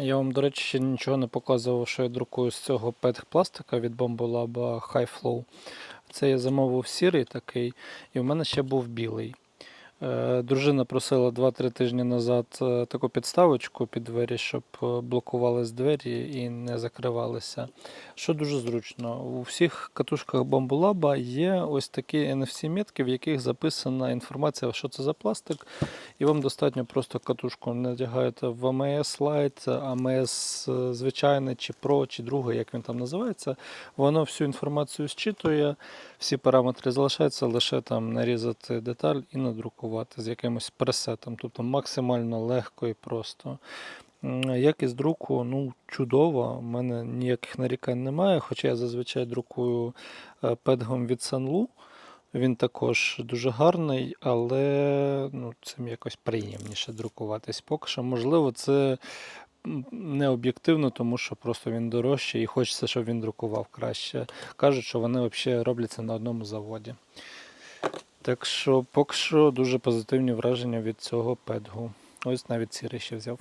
Я вам, до речі, ще нічого не показував, що я друкую з цього пет пластика від Bombolab High Flow. Це я замовив сірий такий, і в мене ще був білий. Е, Дружина просила 2-3 тижні назад е, таку підставочку під двері, щоб е, блокувались двері і не закривалися. Що дуже зручно. У всіх катушках Bambolab є ось такі NFC-метки, в яких записана інформація, що це за пластик. І вам достатньо просто катушку надягаєте в AMS Lite, е, звичайне, чи Pro, чи друге, як він там називається. Воно всю інформацію зчитує, всі параметри залишаються, лише там нарізати деталь і надрукувати з якимось пресетом. Тобто максимально легко і просто. Якість друку ну, чудова, у мене ніяких нарікань немає, хоча я зазвичай друкую е, педгом від Sanlu. Він також дуже гарний, але ну, цим якось приємніше друкуватись. Поки що, можливо, це не об'єктивно, тому що просто він дорожчий і хочеться, щоб він друкував краще. Кажуть, що вони взагалі робляться на одному заводі. Так що, поки що дуже позитивні враження від цього педгу. Ось навіть сірий ще взяв.